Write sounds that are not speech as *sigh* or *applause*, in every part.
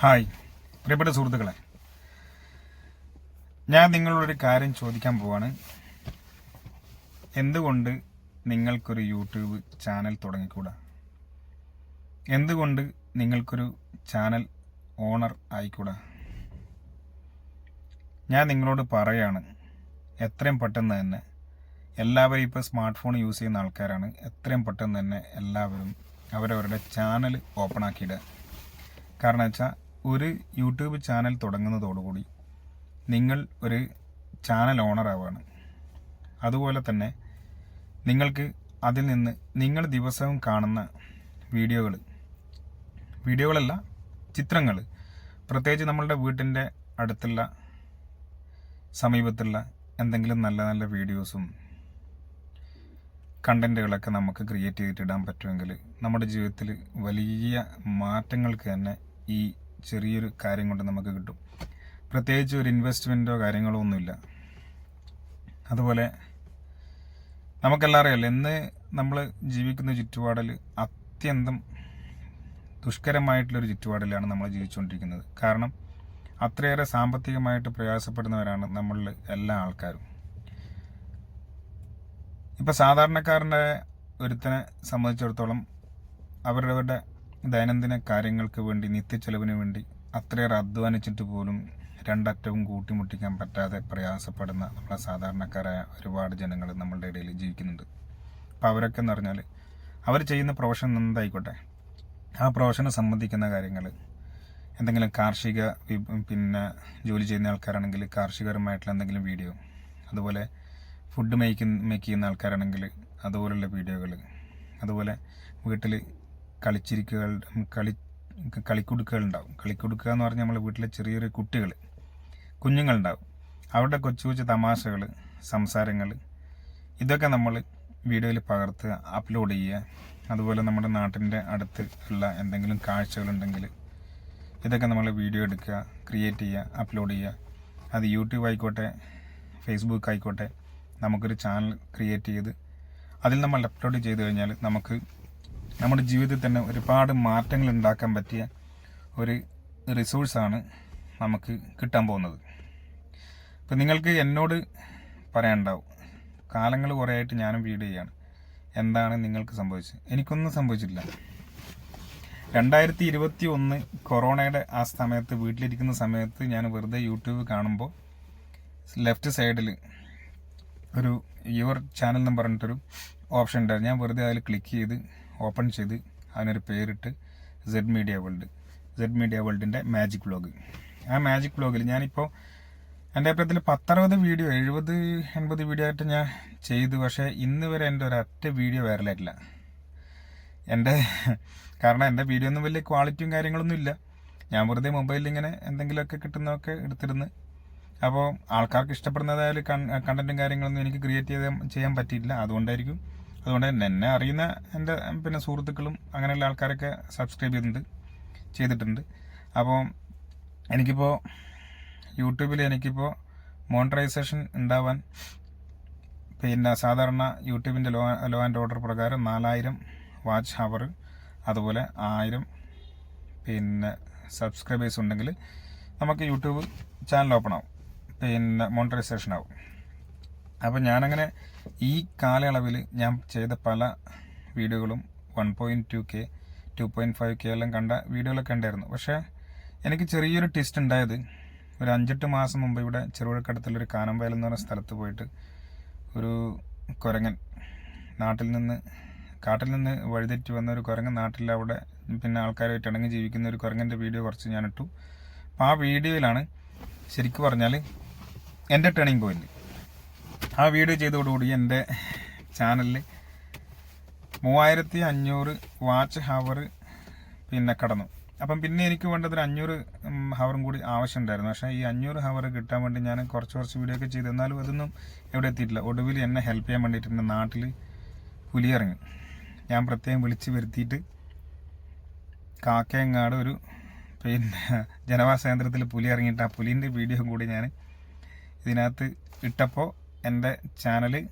Hi. പ്രിയപ്പെട്ട സുഹൃത്തുക്കളെ ഞാൻ നിങ്ങളോടൊരു കാര്യം ചോദിക്കാൻ പോവാണ്. എന്തുകൊണ്ട് നിങ്ങൾക്കൊരു യൂട്യൂബ് ചാനൽ തുടങ്ങിക്കൂടാ? എന്തുകൊണ്ട് നിങ്ങൾക്കൊരു ചാനൽ ഓണർ ആയിക്കൂടാ? ഞാൻ നിങ്ങളോട് പറയാണ് എത്രയും പെട്ടെന്ന് തന്നെ എല്ലാവരും ഇപ്പോൾ സ്മാർട്ട് ഫോൺ യൂസ് ചെയ്യുന്ന ആൾക്കാരാണ്. എത്രയും പെട്ടെന്ന് തന്നെ എല്ലാവരും അവരവരുടെ ചാനൽ ഓപ്പൺ ആക്കിയിടുക. കാരണം വെച്ചാൽ ഒരു യൂട്യൂബ് ചാനൽ തുടങ്ങുന്നതോടുകൂടി നിങ്ങൾ ഒരു ചാനൽ ഓണർ ആവുകയാണ്. അതുപോലെ തന്നെ നിങ്ങൾക്ക് അതിൽ നിന്ന് നിങ്ങൾ ദിവസവും കാണുന്ന വീഡിയോകൾ വീഡിയോകളല്ല ചിത്രങ്ങൾ പ്രത്യേകിച്ച് നമ്മളുടെ വീട്ടിന്റെ അടുത്തുള്ള സമീപത്തുള്ള എന്തെങ്കിലും നല്ല നല്ല വീഡിയോസും കണ്ടന്റുകളൊക്കെ നമുക്ക് ക്രിയേറ്റ് ചെയ്തിട്ടിടാൻ പറ്റുമെങ്കിൽ നമ്മുടെ ജീവിതത്തിൽ വലിയ മാറ്റങ്ങൾക്ക് തന്നെ ഈ ചെറിയൊരു കാര്യം കൊണ്ട് നമുക്ക് കിട്ടും. പ്രത്യേകിച്ച് ഒരു ഇൻവെസ്റ്റ്മെന്റോ കാര്യങ്ങളോ ഒന്നുമില്ല. അതുപോലെ നമുക്കെല്ലാം ഇന്ന് നമ്മൾ ജീവിക്കുന്ന ചുറ്റുപാടിൽ അത്യന്തം ദുഷ്കരമായിട്ടുള്ളൊരു ചുറ്റുപാടിലാണ് നമ്മൾ ജീവിച്ചുകൊണ്ടിരിക്കുന്നത്. കാരണം അത്രയേറെ സാമ്പത്തികമായിട്ട് പ്രയാസപ്പെടുന്നവരാണ് നമ്മളിൽ എല്ലാ ആൾക്കാരും. ഇപ്പം സാധാരണക്കാരന്റെ ഒരുത്തനെ സംബന്ധിച്ചിടത്തോളം അവരവരുടെ ദൈനംദിന കാര്യങ്ങൾക്ക് വേണ്ടി നിത്യച്ചെലവിന് വേണ്ടി അത്രയേറെ അധ്വാനിച്ചിട്ട് പോലും രണ്ടറ്റവും കൂട്ടിമുട്ടിക്കാൻ പറ്റാതെ പ്രയാസപ്പെടുന്ന നമ്മളെ സാധാരണക്കാരായ ഒരുപാട് ജനങ്ങൾ നമ്മളുടെ ഇടയിൽ ജീവിക്കുന്നുണ്ട്. അപ്പോൾ അവരൊക്കെ എന്ന് പറഞ്ഞാൽ അവർ ചെയ്യുന്ന പ്രൊഫഷൻ എന്തായിക്കോട്ടെ? ആ പ്രൊഫഷനെ സംബന്ധിക്കുന്ന കാര്യങ്ങൾ. എന്തെങ്കിലും കാർഷിക പിന്നെ ജോലി ചെയ്യുന്ന ആൾക്കാരാണെങ്കിൽ കാർഷികപരമായിട്ടുള്ള എന്തെങ്കിലും വീഡിയോ അതുപോലെ ഫുഡ് മേക്കിങ് മേക്ക് ചെയ്യുന്ന ആൾക്കാരാണെങ്കിൽ അതുപോലുള്ള വീഡിയോകൾ അതുപോലെ വീട്ടിൽ കളിച്ചിരിക്കുകൾ കളി കളിക്കുടുക്കുകൾ ഉണ്ടാവും കളിക്കുടുക്കുക എന്ന് പറഞ്ഞാൽ നമ്മളെ വീട്ടിലെ ചെറിയ ചെറിയ കുട്ടികൾ കുഞ്ഞുങ്ങളുണ്ടാവും. അവരുടെ കൊച്ചു കൊച്ചു തമാശകൾ സംസാരങ്ങൾ ഇതൊക്കെ നമ്മൾ വീഡിയോയിൽ പകർത്തുക അപ്ലോഡ് ചെയ്യുക. അതുപോലെ നമ്മുടെ നാട്ടിന്റെ അടുത്ത് ഉള്ള എന്തെങ്കിലും കാഴ്ചകളുണ്ടെങ്കിൽ ഇതൊക്കെ നമ്മൾ വീഡിയോ എടുക്കുക ക്രിയേറ്റ് ചെയ്യുക അപ്ലോഡ് ചെയ്യുക. അത് യൂട്യൂബ് ആയിക്കോട്ടെ ഫേസ്ബുക്ക് ആയിക്കോട്ടെ നമുക്കൊരു ചാനൽ ക്രിയേറ്റ് ചെയ്ത് അതിൽ നമ്മൾ അപ്ലോഡ് ചെയ്ത് കഴിഞ്ഞാൽ നമുക്ക് നമ്മുടെ ജീവിതത്തിൽ തന്നെ ഒരുപാട് മാറ്റങ്ങൾ ഉണ്ടാക്കാൻ പറ്റിയ ഒരു റിസോഴ്സാണ് നമുക്ക് കിട്ടാൻ പോകുന്നത്. ഇപ്പം നിങ്ങൾക്ക് എന്നോട് പറയാനുണ്ടാവും. കാലങ്ങൾ കുറേ ആയിട്ട് ഞാനും വീട് ചെയ്യാണ്. എന്താണ് നിങ്ങൾക്ക് സംഭവിച്ചത്? എനിക്കൊന്നും സംഭവിച്ചിട്ടില്ല. രണ്ടായിരത്തി ഇരുപത്തി ഒന്ന് കൊറോണയുടെ ആ സമയത്ത് വീട്ടിലിരിക്കുന്ന സമയത്ത് ഞാൻ വെറുതെ യൂട്യൂബ് കാണുമ്പോൾ ലെഫ്റ്റ് സൈഡിൽ ഒരു യുവർ ചാനൽ എന്ന് പറഞ്ഞിട്ടൊരു ഓപ്ഷൻ ഉണ്ടായിരുന്നു. ഞാൻ വെറുതെ അതിൽ ക്ലിക്ക് ചെയ്ത് ഓപ്പൺ ചെയ്ത് അതിനൊരു പേരിട്ട് Z media world Z media വേൾഡിന്റെ magic vlog ആ മാജിക് വ്ലോഗിൽ ഞാനിപ്പോൾ എന്റെ അഭിപ്രായത്തിൽ പത്തറുപത് വീഡിയോ എഴുപത് എൺപത് വീഡിയോ ആയിട്ട് ഞാൻ ചെയ്തു. പക്ഷേ ഇന്ന് വരെ എന്റെ ഒരൊറ്റ വീഡിയോ വൈറലായിട്ടില്ല എന്റെ *laughs* കാരണം എന്റെ വീഡിയോ ഒന്നും വലിയ ക്വാളിറ്റിയും കാര്യങ്ങളൊന്നും ഇല്ല. ഞാൻ വെറുതെ മൊബൈലിൽ ഇങ്ങനെ എന്തെങ്കിലുമൊക്കെ കിട്ടുന്നതൊക്കെ എടുത്തിരുന്നു. അപ്പോൾ ആൾക്കാർക്ക് ഇഷ്ടപ്പെടുന്നതായാലും കണ്ടന്റും കാര്യങ്ങളൊന്നും എനിക്ക് ക്രിയേറ്റ് ചെയ്ത് ചെയ്യാൻ പറ്റിയില്ല അതുകൊണ്ടായിരിക്കും അതുകൊണ്ട് തന്നെ എന്നെ അറിയുന്ന എന്റെ പിന്നെ സുഹൃത്തുക്കളും അങ്ങനെയുള്ള ആൾക്കാരൊക്കെ സബ്സ്ക്രൈബ് ചെയ്തിട്ടുണ്ട് ചെയ്തിട്ടുണ്ട്. അപ്പോൾ എനിക്കിപ്പോൾ യൂട്യൂബിൽ എനിക്കിപ്പോൾ മോണിറ്ററൈസേഷൻ ഉണ്ടാവാൻ പിന്നെ സാധാരണ യൂട്യൂബിന്റെ ലോ ലോ ആൻഡ് ഓർഡർ പ്രകാരം നാലായിരം വാച്ച് ഹവർ അതുപോലെ ആയിരം പിന്നെ സബ്സ്ക്രൈബേഴ്സ് ഉണ്ടെങ്കിൽ നമുക്ക് യൂട്യൂബ് ചാനൽ ഓപ്പൺ ആവും പിന്നെ മോണിറ്ററൈസേഷൻ ആവും. അപ്പോൾ ഞാനങ്ങനെ ഈ കാലയളവിൽ ഞാൻ ചെയ്ത പല വീഡിയോകളും one point two K two point five K എല്ലാം കണ്ട വീഡിയോകളൊക്കെ ഉണ്ടായിരുന്നു. പക്ഷേ എനിക്ക് ചെറിയൊരു ട്വിസ്റ്റ് ഉണ്ടായത്. ഒരു അഞ്ചെട്ട് മാസം മുമ്പ് ഇവിടെ ചെറുപുഴക്കടുത്തുള്ളൊരു കാനംവയൽ എന്ന് പറഞ്ഞ സ്ഥലത്ത് പോയിട്ട് ഒരു കുരങ്ങൻ നാട്ടിൽ നിന്ന് കാട്ടിൽ നിന്ന് വഴിതെറ്റി വന്ന ഒരു കുരങ്ങൻ നാട്ടിൽ അവിടെ പിന്നെ ആൾക്കാരുമായിട്ട് ഇണങ്ങി ജീവിക്കുന്ന ഒരു കുരങ്ങന്റെ വീഡിയോ കുറച്ച് ഞാനിട്ടു. അപ്പോൾ ആ വീഡിയോയിലാണ് ശരിക്കും പറഞ്ഞാൽ എന്റെ ടേണിംഗ് പോയിന്റ് ആ വീഡിയോ ചെയ്തതോടുകൂടി എന്റെ ചാനലിൽ മൂവായിരത്തി അഞ്ഞൂറ് വാച്ച് ഹവർ പിന്നെ കടന്നു. അപ്പം പിന്നെ എനിക്ക് വേണ്ടത് ഒരു അഞ്ഞൂറ് ഹവറും കൂടി ആവശ്യമുണ്ടായിരുന്നു. പക്ഷേ ഈ അഞ്ഞൂറ് ഹവർ കിട്ടാൻ വേണ്ടി ഞാൻ കുറച്ച് കുറച്ച് വീഡിയോ ഒക്കെ ചെയ്തു. എന്നാലും അതൊന്നും എവിടെ എത്തിയിട്ടില്ല. ഒടുവിൽ എന്നെ ഹെൽപ്പ് ചെയ്യാൻ വേണ്ടിയിട്ട് എന്റെ നാട്ടിൽ പുലിയിറങ്ങി. ഞാൻ പ്രത്യേകം വിളിച്ച് വരുത്തിയിട്ട് കാക്കയങ്ങാട് ഒരു പിന്നെ ജനവാസ കേന്ദ്രത്തിൽ പുലി ഇറങ്ങിയിട്ട് ആ പുലിന്റെ വീഡിയോ കൂടി ഞാൻ ഇതിനകത്ത് ഇട്ടപ്പോൾ എന്റെ ചാനൽ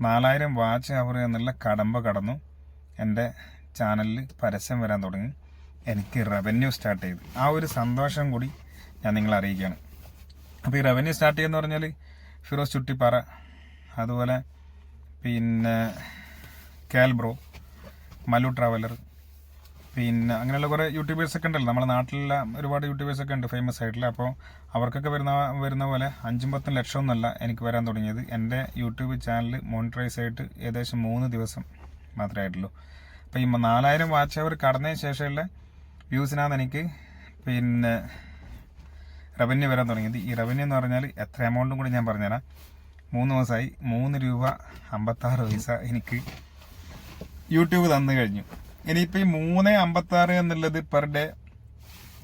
നാലായിരം വാച്ച് അവർ എന്നുള്ള കടമ്പ കടന്നു. എന്റെ ചാനലിൽ പരസ്യം വരാൻ തുടങ്ങി. എനിക്ക് റവന്യൂ സ്റ്റാർട്ട് ചെയ്തു. ആ ഒരു സന്തോഷം കൂടി ഞാൻ നിങ്ങളെ അറിയിക്കുകയാണ്. അപ്പോൾ ഈ റവന്യൂ സ്റ്റാർട്ട് ചെയ്യുന്ന പറഞ്ഞാൽ ഫിറോസ് ചുട്ടിപ്പാറ അതുപോലെ പിന്നെ കാൽബ്രോ മലു ട്രാവലർ പിന്നെ അങ്ങനെയുള്ള കുറേ യൂട്യൂബേഴ്സ് ഒക്കെ ഉണ്ടല്ലോ. നമ്മുടെ നാട്ടിലുള്ള ഒരുപാട് യൂട്യൂബേഴ്സ് ഒക്കെ ഉണ്ട് ഫേമസ് ആയിട്ടുള്ള. അപ്പോൾ അവർക്കൊക്കെ വരുന്ന വരുന്ന പോലെ അഞ്ചും പത്തും ലക്ഷം ഒന്നല്ല എനിക്ക് വരാൻ തുടങ്ങിയത്. എന്റെ യൂട്യൂബ് ചാനൽ മോണിറ്ററൈസ് ആയിട്ട് ഏകദേശം മൂന്ന് ദിവസം മാത്രമേ ആയിട്ടുള്ളൂ. അപ്പോൾ ഈ നാലായിരം വാച്ച് അവർ കടന്നതിന് ശേഷമുള്ള വ്യൂസിനാണ് എനിക്ക് പിന്നെ റവന്യൂ വരാൻ തുടങ്ങിയത്. ഈ റവന്യൂ എന്ന് പറഞ്ഞാൽ എത്ര എമൗണ്ടും കൂടി ഞാൻ പറഞ്ഞുതരാം. മൂന്ന് ദിവസമായി മൂന്ന് രൂപ അമ്പത്താറ് പൈസ എനിക്ക് യൂട്യൂബ് തന്നു കഴിഞ്ഞു. ഇനിയിപ്പോൾ ഈ മൂന്ന് അമ്പത്താറ് എന്നുള്ളത് പെർ ഡേ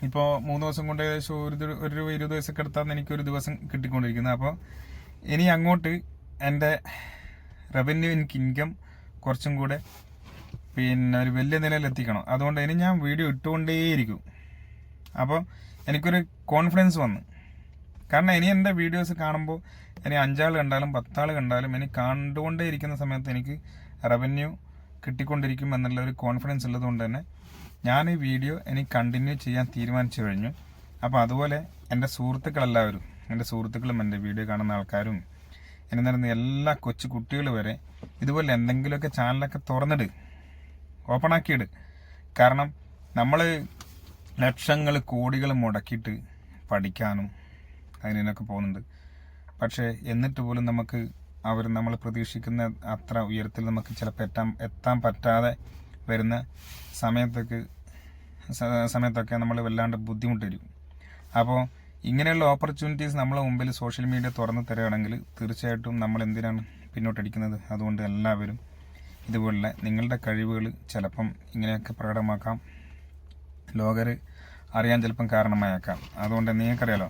ഇപ്പോൾ മൂന്ന് ദിവസം കൊണ്ട് ഏകദേശം ഒരു ഒരു രൂപ ഇരുപത് ദിവസമൊക്കെ എടുത്താൽ എനിക്ക് ഒരു ദിവസം കിട്ടിക്കൊണ്ടിരിക്കുന്നത് അപ്പോൾ ഇനി അങ്ങോട്ട് എന്റെ റവന്യൂ എനിക്ക് ഇൻകം കുറച്ചും കൂടെ പിന്നെ ഒരു വലിയ നിലയിൽ എത്തിക്കണം അതുകൊണ്ട് ഇനി ഞാൻ വീഡിയോ ഇട്ടുകൊണ്ടേയിരിക്കും. അപ്പോൾ എനിക്കൊരു കോൺഫിഡൻസ് വന്നു. കാരണം ഇനി എന്റെ വീഡിയോസ് കാണുമ്പോൾ ഇനി അഞ്ചാൾ കണ്ടാലും പത്താൾ കണ്ടാലും ഇനി കണ്ടുകൊണ്ടേ ഇരിക്കുന്ന സമയത്ത് എനിക്ക് റവന്യൂ കിട്ടിക്കൊണ്ടിരിക്കും എന്നുള്ള ഒരു കോൺഫിഡൻസ് ഉള്ളതുകൊണ്ട് തന്നെ ഞാൻ ഈ വീഡിയോ എനിക്ക് കണ്ടിന്യൂ ചെയ്യാൻ തീരുമാനിച്ചു കഴിഞ്ഞു. അപ്പോൾ അതുപോലെ എന്റെ സുഹൃത്തുക്കളെല്ലാവരും എന്റെ സുഹൃത്തുക്കളും എന്റെ വീഡിയോ കാണുന്ന ആൾക്കാരും എന്നെ നടന്ന എല്ലാ കൊച്ചു കുട്ടികൾ വരെ ഇതുപോലെ എന്തെങ്കിലുമൊക്കെ ചാനലൊക്കെ തുറന്നിട് ഓപ്പൺ ആക്കിയിട്. കാരണം നമ്മൾ ലക്ഷങ്ങൾ കോടികൾ മുടക്കിയിട്ട് പഠിക്കാനും അതിനൊക്കെ പോകുന്നുണ്ട്. പക്ഷേ എന്നിട്ട് പോലും നമുക്ക് അവർ നമ്മൾ പ്രതീക്ഷിക്കുന്ന അത്ര ഉയരത്തിൽ നമുക്ക് ചിലപ്പോൾ എത്താൻ എത്താൻ പറ്റാതെ വരുന്ന സമയത്തൊക്കെ സമയത്തൊക്കെ നമ്മൾ വല്ലാണ്ട് ബുദ്ധിമുട്ട് വരും അപ്പോൾ ഇങ്ങനെയുള്ള ഓപ്പർച്യൂണിറ്റീസ് നമ്മളെ മുമ്പിൽ സോഷ്യൽ മീഡിയ തുറന്നു തരികയാണെങ്കിൽ തീർച്ചയായിട്ടും നമ്മൾ എന്തിനാണ് പിന്നോട്ടടിക്കുന്നത്? അതുകൊണ്ട് എല്ലാവരും ഇതുപോലുള്ള നിങ്ങളുടെ കഴിവുകൾ ചിലപ്പം ഇങ്ങനെയൊക്കെ പ്രകടമാക്കാം. ലോകർ അറിയാൻ ചിലപ്പം കാരണമായേക്കാം. അതുകൊണ്ട് നിങ്ങൾക്കറിയാലോ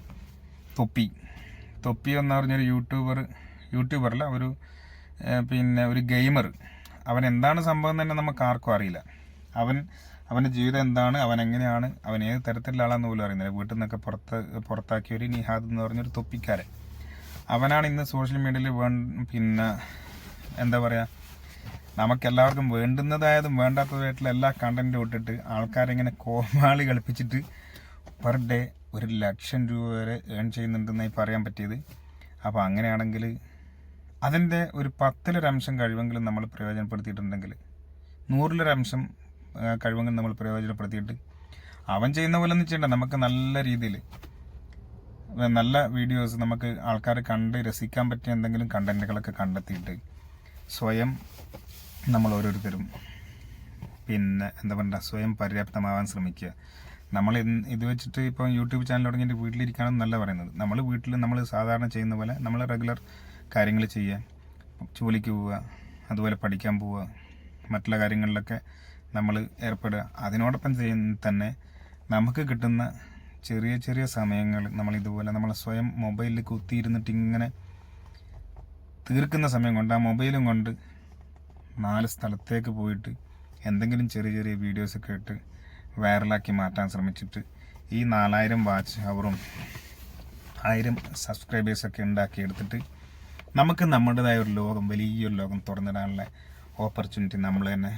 തൊപ്പി. തൊപ്പി എന്ന് പറഞ്ഞൊരു യൂട്യൂബർ യൂട്യൂബറല്ല ഒരു പിന്നെ ഒരു ഗെയിമർ. അവൻ എന്താണ് സംഭവം തന്നെ നമുക്ക് ആർക്കും അറിയില്ല. അവൻ അവന്റെ ജീവിതം എന്താണ് അവൻ എങ്ങനെയാണ് അവൻ ഏത് തരത്തിലുള്ള ആളാന്ന് പോലും അറിയുന്നില്ല. വീട്ടിൽ നിന്നൊക്കെ പുറത്ത് പുറത്താക്കിയ ഒരു നിഹാദ് എന്ന് പറഞ്ഞൊരു തൊപ്പിക്കാരൻ. അവനാണ് ഇന്ന് സോഷ്യൽ മീഡിയയിൽ വേ പിന്നെ എന്താ പറയുക നമുക്കെല്ലാവർക്കും വേണ്ടുന്നതായതും വേണ്ടാത്തതായിട്ടുള്ള എല്ലാ കണ്ടന്റും ഇട്ടിട്ട് ആൾക്കാരെങ്ങനെ കോമാളി കളിപ്പിച്ചിട്ട് പെർ ഡേ ഒരു ലക്ഷം രൂപ വരെ ഏൺ ചെയ്യുന്നുണ്ടെന്നായി പറയാൻ പറ്റിയത്. അപ്പോൾ അങ്ങനെയാണെങ്കിൽ അതിന്റെ ഒരു പത്തിലൊരംശം കഴിവെങ്കിലും നമ്മൾ പ്രയോജനപ്പെടുത്തിയിട്ടുണ്ടെങ്കിൽ നൂറിലൊരംശം കഴിവെങ്കിലും നമ്മൾ പ്രയോജനപ്പെടുത്തിയിട്ട് അവൻ ചെയ്യുന്ന പോലെ ഒന്നും ചെയ്യണ്ട. നമുക്ക് നല്ല രീതിയിൽ നല്ല വീഡിയോസ് നമുക്ക് ആൾക്കാർ കണ്ട് രസിക്കാൻ പറ്റിയ എന്തെങ്കിലും കണ്ടന്റുകളൊക്കെ കണ്ടെത്തിയിട്ട് സ്വയം നമ്മൾ ഓരോരുത്തരും പിന്നെ എന്താ പറയുക സ്വയം പര്യാപ്തമാവാൻ ശ്രമിക്കുക. നമ്മൾ ഇത് വെച്ചിട്ട് ഇപ്പം യൂട്യൂബ് ചാനൽ തുടങ്ങിയിട്ട് വീട്ടിലിരിക്കുകയാണെന്ന് നല്ല പറയുന്നത്. നമ്മൾ വീട്ടിൽ നമ്മൾ സാധാരണ ചെയ്യുന്ന പോലെ നമ്മൾ റെഗുലർ കാര്യങ്ങൾ ചെയ്യുക ജോലിക്ക് പോവുക അതുപോലെ പഠിക്കാൻ പോവുക മറ്റുള്ള കാര്യങ്ങളിലൊക്കെ നമ്മൾ ഏർപ്പെടുക. അതിനോടൊപ്പം ചെയ്യുന്ന തന്നെ നമുക്ക് കിട്ടുന്ന ചെറിയ ചെറിയ സമയങ്ങൾ നമ്മൾ ഇതുപോലെ നമ്മൾ സ്വയം മൊബൈലിൽ കുത്തിയിരുന്നിട്ട് ഇങ്ങനെ തീർക്കുന്ന സമയം കൊണ്ട് ആ മൊബൈലും കൊണ്ട് നാല് സ്ഥലത്തേക്ക് പോയിട്ട് എന്തെങ്കിലും ചെറിയ ചെറിയ വീഡിയോസൊക്കെ ഇട്ട് വൈറലാക്കി മാറ്റാൻ ശ്രമിച്ചിട്ട് ഈ നാലായിരം വാച്ച് അവറും ആയിരം സബ്സ്ക്രൈബേഴ്സൊക്കെ ഉണ്ടാക്കി എടുത്തിട്ട് നമുക്ക് നമ്മുടേതായ ഒരു ലോകം വലിയൊരു ലോകം തുറന്നിടാനുള്ള ഓപ്പർച്യൂണിറ്റി നമ്മൾ തന്നെ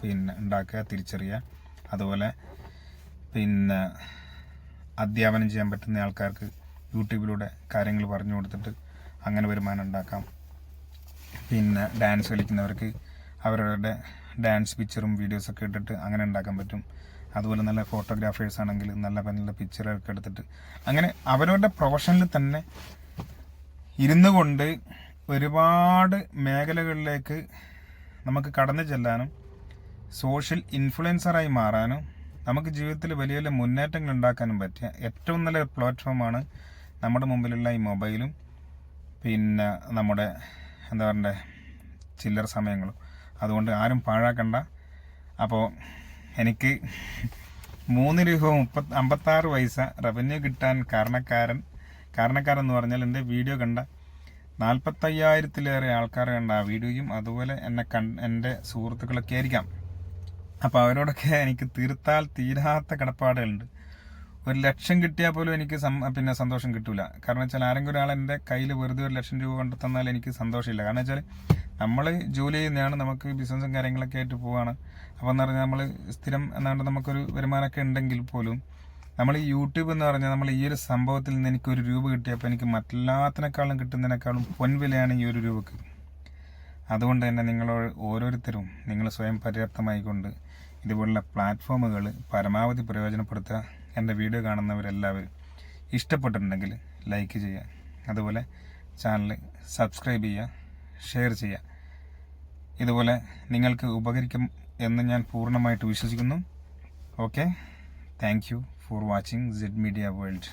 പിന്നെ ഉണ്ടാക്കുക തിരിച്ചറിയുക. അതുപോലെ പിന്നെ അധ്യാപനം ചെയ്യാൻ പറ്റുന്ന ആൾക്കാർക്ക് യൂട്യൂബിലൂടെ കാര്യങ്ങൾ പറഞ്ഞു കൊടുത്തിട്ട് അങ്ങനെ വരുമാനം ഉണ്ടാക്കാം. പിന്നെ ഡാൻസ് കളിക്കുന്നവർക്ക് അവരുടെ ഡാൻസ് പിക്ചറും വീഡിയോസൊക്കെ ഇട്ടിട്ട് അങ്ങനെ ഉണ്ടാക്കാൻ പറ്റും. അതുപോലെ നല്ല ഫോട്ടോഗ്രാഫേഴ്സ് ആണെങ്കിൽ നല്ല നല്ല പിക്ചറൊക്കെ എടുത്തിട്ട് അങ്ങനെ അവരവരുടെ പ്രൊഫഷനിൽ തന്നെ ഇരുന്നു കൊണ്ട് ഒരുപാട് മേഖലകളിലേക്ക് നമുക്ക് കടന്നു ചെല്ലാനും സോഷ്യൽ ഇൻഫ്ലുവൻസറായി മാറാനും നമുക്ക് ജീവിതത്തിൽ വലിയ വലിയ മുന്നേറ്റങ്ങൾ ഉണ്ടാക്കാനും പറ്റിയ ഏറ്റവും നല്ല പ്ലാറ്റ്ഫോമാണ് നമ്മുടെ മുമ്പിലുള്ള ഈ മൊബൈലും. പിന്നെ നമ്മുടെ എന്താ പറയണ്ടേ ചില്ലറ സമയങ്ങളും. അതുകൊണ്ട് ആരും പാഴാക്കണ്ട. അപ്പോൾ എനിക്ക് മൂന്ന് രൂപ മുപ്പത്തി അമ്പത്താറ് പൈസ റവന്യൂ കിട്ടാൻ കാരണക്കാരൻ കാരണക്കാരൻ എന്ന് പറഞ്ഞാൽ എന്റെ വീഡിയോ കണ്ട നാൽപ്പത്തയ്യായിരത്തിലേറെ ആൾക്കാർ കണ്ട ആ വീഡിയോയും അതുപോലെ എന്നെ കൺ എന്റെ സുഹൃത്തുക്കളൊക്കെ ആയിരിക്കാം. അപ്പോൾ അവരോടൊക്കെ എനിക്ക് തീർത്താൽ തീരാത്ത കടപ്പാടുകളുണ്ട്. ഒരു ലക്ഷം കിട്ടിയാൽ പോലും എനിക്ക് പിന്നെ സന്തോഷം കിട്ടില്ല കാരണം വെച്ചാൽ ആരെങ്കിലും ഒരാൾ എന്റെ കയ്യിൽ വെറുതെ ഒരു ലക്ഷം രൂപ കൊണ്ട് തന്നാൽ എനിക്ക് സന്തോഷമില്ല. കാരണം വെച്ചാൽ നമ്മൾ ജോലി ചെയ്യുന്നതാണ് നമുക്ക് ബിസിനസ്സും കാര്യങ്ങളൊക്കെ ആയിട്ട് പോവാണ്. അപ്പോൾ എന്ന് പറഞ്ഞാൽ നമ്മൾ സ്ഥിരം എന്നാണ്ട് നമുക്കൊരു വരുമാനമൊക്കെ ഉണ്ടെങ്കിൽ പോലും നമ്മൾ ഈ യൂട്യൂബ് എന്ന് പറഞ്ഞാൽ നമ്മൾ ഈ ഒരു സംഭവത്തിൽ നിന്ന് എനിക്ക് ഒരു രൂപ കിട്ടിയപ്പോൾ എനിക്ക് മറ്റെല്ലാത്തിനേക്കാളും കിട്ടുന്നതിനേക്കാളും പൊൻവിലയാണ് ഈ ഒരു രൂപക്ക്. അതുകൊണ്ട് തന്നെ നിങ്ങൾ ഓരോരുത്തരും നിങ്ങൾ സ്വയം പര്യാപ്തമായിക്കൊണ്ട് ഇതുപോലുള്ള പ്ലാറ്റ്ഫോമുകൾ പരമാവധി പ്രയോജനപ്പെടുത്തുക. എന്റെ വീഡിയോ കാണുന്നവരെല്ലാവരും ഇഷ്ടപ്പെട്ടിട്ടുണ്ടെങ്കിൽ ലൈക്ക് ചെയ്യുക. അതുപോലെ ചാനൽ സബ്സ്ക്രൈബ് ചെയ്യുക ഷെയർ ചെയ്യുക. ഇതുപോലെ നിങ്ങൾക്ക് ഉപകരിക്കും എന്ന് ഞാൻ പൂർണമായിട്ട് വിശ്വസിക്കുന്നു. Okay. Thank you for watching Z media world